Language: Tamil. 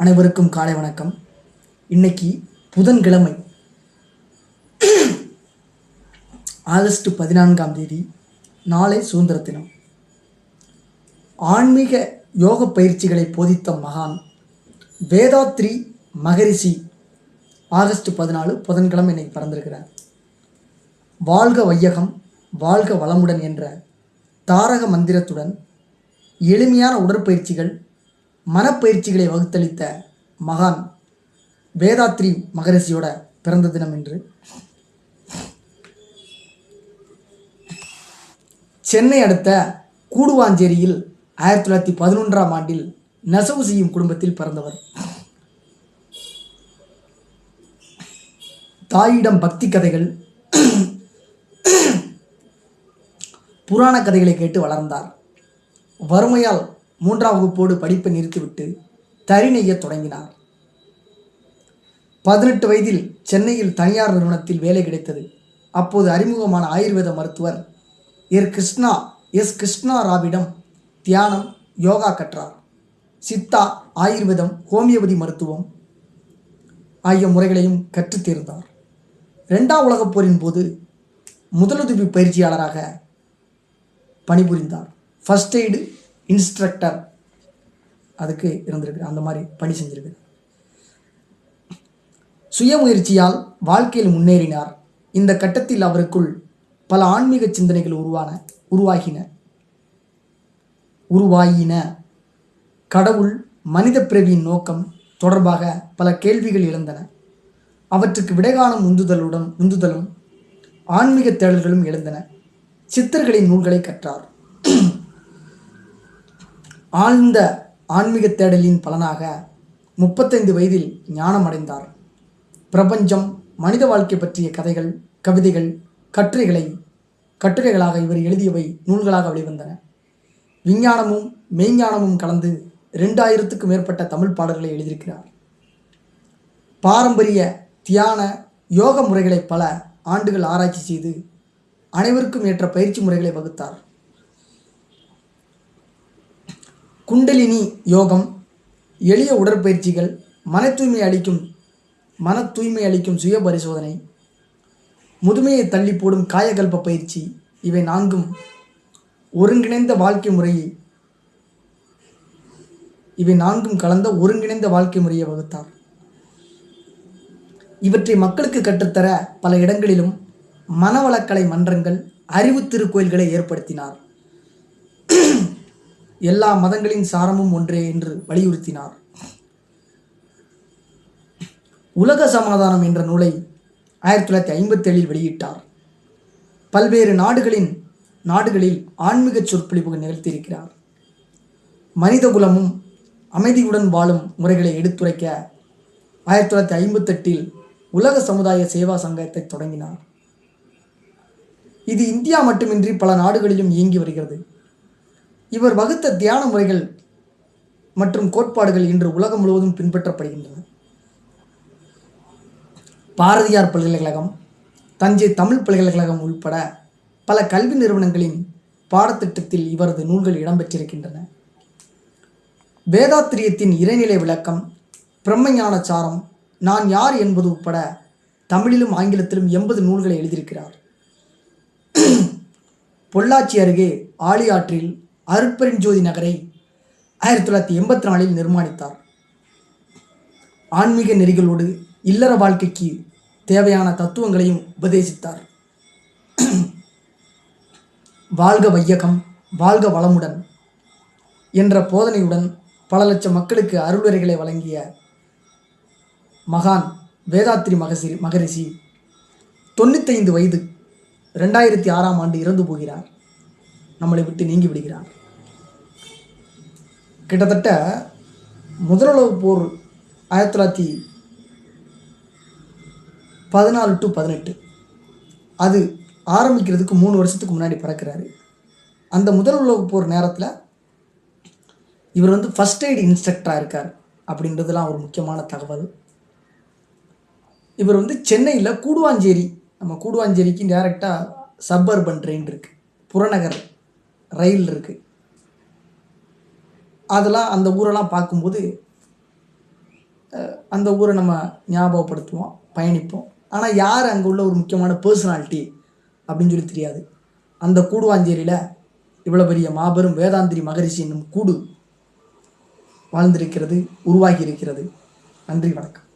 அனைவருக்கும் காலை வணக்கம். இன்னைக்கு புதன்கிழமை ஆகஸ்ட் பதினான்காம் தேதி நாளை சுதந்திர தினம். ஆன்மீக யோக பயிற்சிகளை போதித்த மகான் வேதாத்ரி மகரிஷி ஆகஸ்ட் பதினாலு புதன்கிழமை இன்னைக்கு பிறந்திருக்கிறார். வாழ்க வையகம் வாழ்க வளமுடன் என்ற தாரக மந்திரத்துடன் எளிமையான உடற்பயிற்சிகள் மனப்பயிற்சிகளை வகுத்தளித்த மகான் வேதாத்ரி மகரிஷியோட பிறந்த தினம் என்று சென்னை அடுத்த கூடுவாஞ்சேரியில் ஆயிரத்தி தொள்ளாயிரத்தி பதினொன்றாம் ஆண்டில் நெசவு செய்யும் குடும்பத்தில் பிறந்தவர். தாயிடம் பக்தி கதைகள் புராண கதைகளை கேட்டு வளர்ந்தார். வறுமையால் மூன்றாம் வகுப்போடு படிப்பை நிறுத்திவிட்டு தறி நெய்யத் தொடங்கினார். பதினெட்டு வயதில் சென்னையில் தனியார் நிறுவனத்தில் வேலை கிடைத்தது. அப்போது அறிமுகமான ஆயுர்வேத மருத்துவர் எர் கிருஷ்ணா எஸ் கிருஷ்ணா ராவிடம் தியானம் யோகா கற்றார். சித்தா ஆயுர்வேதம் ஹோமியோபதி மருத்துவம் ஆகிய முறைகளையும் கற்றுத் தேர்ந்தார். ரெண்டாம் உலகப் போரின் போது முதலுதவி பயிற்சியாளராக பணிபுரிந்தார். ஃபர்ஸ்ட் எய்டு இன்ஸ்ட்ரக்டர் அதுக்கு இருந்திருக்கு. அந்த மாதிரி பணி செஞ்சிருக்கு. சுயமுயற்சியால் வாழ்க்கையில் முன்னேறினார். இந்த கட்டத்தில் அவருக்குள் பல ஆன்மீக சிந்தனைகள் உருவான உருவாகின உருவாயின. கடவுள் மனித பிறவியின் நோக்கம் தொடர்பாக பல கேள்விகள் எழுந்தன. அவற்றுக்கு விடைகாலம் உந்துதலுடன் உந்துதலும் ஆன்மீக தேடல்களும் எழுந்தன. சித்தர்களின் நூல்களை கற்றார். ஆழ்ந்த ஆன்மீக தேடலின் பலனாக முப்பத்தைந்து வயதில் ஞானம் அடைந்தார் பிரபஞ்சம் மனித வாழ்க்கை பற்றிய கதைகள் கவிதைகள் கட்டுரைகளை கட்டுரைகளாக இவர் எழுதியவை நூல்களாக வெளிவந்தன. விஞ்ஞானமும் மெய்ஞானமும் கலந்து ரெண்டாயிரத்துக்கும் மேற்பட்ட தமிழ் பாடல்களை எழுதியிருக்கிறார். பாரம்பரிய தியான யோக முறைகளை பல ஆண்டுகள் ஆராய்ச்சி செய்து அனைவருக்கும் ஏற்ற பயிற்சி முறைகளை வகுத்தார். குண்டலினி யோகம் எளிய உடற்பயிற்சிகள் மன தூய்மை அளிக்கும் மன தூய்மை அளிக்கும் சுய பரிசோதனை முதுமையை தள்ளி போடும் காயகல்ப பயிற்சி இவை நான்கும். ஒருங்கிணைந்த வாழ்க்கை முறையை இவை நான்கும் கலந்த ஒருங்கிணைந்த வாழ்க்கை முறையை வகுத்தார். இவற்றை மக்களுக்கு கற்றுத்தர பல இடங்களிலும் மனவளக்கலை மன்றங்கள் அறிவு திருக்கோயில்களை ஏற்படுத்தினார். எல்லா மதங்களின் சாரமும் ஒன்றே என்று வலியுறுத்தினார். உலக சமாதானம் என்ற நூலை ஆயிரத்தி தொள்ளாயிரத்தி ஐம்பத்தேழில் வெளியிட்டார். பல்வேறு நாடுகளின் நாடுகளில் ஆன்மீக சொற்பொழிவு நிகழ்த்தியிருக்கிறார். மனித குலமும் அமைதியுடன் வாழும் முறைகளை எடுத்துரைக்க ஆயிரத்தி தொள்ளாயிரத்தி ஐம்பத்தெட்டில் உலக சமுதாய சேவா சங்கத்தை தொடங்கினார். இது இந்தியா மட்டுமின்றி பல நாடுகளிலும் இயங்கி வருகிறது. இவர் வகுத்த தியான முறைகள் மற்றும் கோட்பாடுகள் இன்று உலகம் முழுவதும் பின்பற்றப்படுகின்றன. பாரதியார் பல்கலைக்கழகம் தஞ்சை தமிழ் பல்கலைக்கழகம் உள்பட பல கல்வி நிறுவனங்களின் பாடத்திட்டத்தில் இவரது நூல்கள் இடம்பெற்றிருக்கின்றன. வேதாத்திரியத்தின் இறைநிலை விளக்கம் பிரம்மஞான சாரம் நான் யார் என்பது உட்பட தமிழிலும் ஆங்கிலத்திலும் எண்பது நூல்களை எழுதியிருக்கிறார். பொள்ளாச்சி அருகே ஆழியாற்றில் அருட்பெருஞ்சோதி நகரை ஆயிரத்தி தொள்ளாயிரத்தி எண்பத்தி நாலில் நிர்மாணித்தார். ஆன்மீக நெறிகளோடு இல்லற வாழ்க்கைக்கு தேவையான தத்துவங்களையும் உபதேசித்தார். வாழ்க வையகம் வாழ்க வளமுடன் என்ற போதனையுடன் பல லட்சம் மக்களுக்கு அருளுரைகளை வழங்கிய மகான் வேதாத்ரி மகசி மகரிஷி தொண்ணூத்தைந்து வயது ரெண்டாயிரத்தி ஆறாம் ஆண்டு இறந்து போகிறார். நம்மளை விட்டு நீங்கி விடுகிறார். கிட்டத்தட்ட முதலுலக போர் ஆயிரத்தி தொள்ளாயிரத்தி பதினாலு டு பதினெட்டு. அது ஆரம்பிக்கிறதுக்கு மூணு வருஷத்துக்கு முன்னாடி பிறக்கிறாரு. அந்த முதல் உலக போர் நேரத்தில் இவர் வந்து ஃபஸ்ட் எய்டு இன்ஸ்ட்ரக்டராக இருக்கார் அப்படின்றதுலாம் ஒரு முக்கியமான தகவல். இவர் வந்து சென்னையில் கூடுவாஞ்சேரி நம்ம கூடுவாஞ்சேரிக்கு டேரெக்டாக சப்பர்பன் ட்ரெயின் இருக்குது புறநகர் ரயில் இருக்குது அதெல்லாம் அந்த ஊரெல்லாம் பார்க்கும்போது அந்த ஊரை நம்ம ஞாபகப்படுத்துவோம் பயணிப்போம். ஆனால் யார் அங்கே உள்ள ஒரு முக்கியமான பர்சனாலிட்டி அப்படின்னு சொல்லி தெரியாது. அந்த கூடுவாஞ்சேரியில் இவ்வளோ பெரிய மாபெரும் வேதாந்திரி மகரிஷி என்னும் கூடு வாழ்ந்திருக்கிறது உருவாகி இருக்கிறது. நன்றி வணக்கம்.